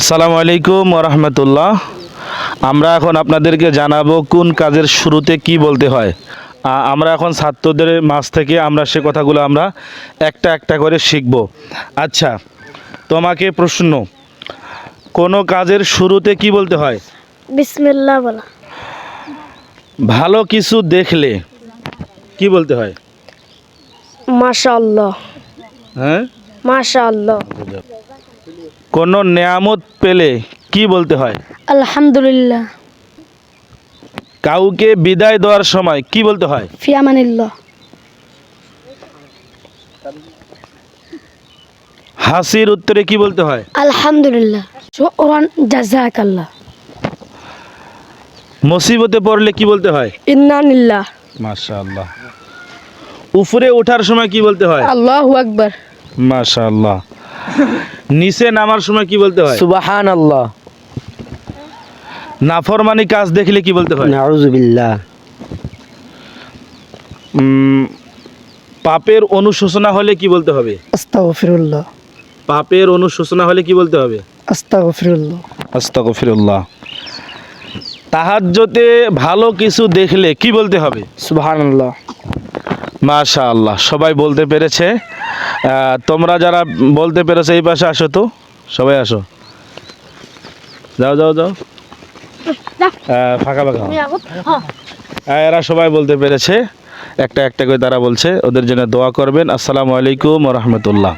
আসসালামু আলাইকুম রহমতুল্লাহ আমরা এখন আপনাদেরকে জানাব কোন কাজের শুরুতে কি বলতে হয়। আমরা এখন ছাত্রদের মাঝ থেকে আমরা সে কথাগুলো আমরা একটা একটা করে শিখব। আচ্ছা তোমাকে প্রশ্ন কোনো কাজের শুরুতে কি বলতে হয়? বিসমিল্লাহ বলা। ভালো কিছু দেখলে কি বলতে হয়? মাশাআল্লাহ। হ্যাঁ? মাশাআল্লাহ। কোনো নেয়ামত পেলে কি বলতে হয়? আলহামদুলিল্লাহ। কাউকে বিদায় দেওয়ার সময় কি বলতে হয়? ফিয়ামানিল্লাহ। হাসির উত্তরে কি বলতে হয়? আলহামদুলিল্লাহ। শুকরান জাযাকাল্লাহ মুসিবতে পড়লে কি বলতে হয়? ইন্নানিল্লাহ। মাশাআল্লাহ। উপরে ওঠার সময় কি বলতে হয়? আল্লাহু আকবার। মাশাআল্লাহ। নিচে নামার সময় কি বলতে হয়? সুবাহান আল্লাহ নাফরমানি কাজ দেখলে কি বলতে হয়? নাউজুবিল্লাহ। পাপের অনুশোচনা হলে কি বলতে হবে? আস্তাগফিরুল্লাহ। পাপের অনুশোচনা হলে কি বলতে হবে? আস্তাগফিরুল্লাহ। আস্তাগফিরুল্লাহ। তাহাজ্জতে ভালো কিছু দেখলে কি বলতে হবে? সুবাহান আল্লাহ মাশা সবাই বলতে পেরেছে। তোমরা যারা বলতে পেরেছ এই পাশে আসো তো। সবাই আসো। যাও যাও যাও। ফাঁকা ফাঁকা। হ্যাঁ, এরা সবাই বলতে পেরেছে। একটা একটা করে তারা বলছে। ওদের জন্য দোয়া করবেন। আসসালামু আলাইকুম রহমতুল্লাহ।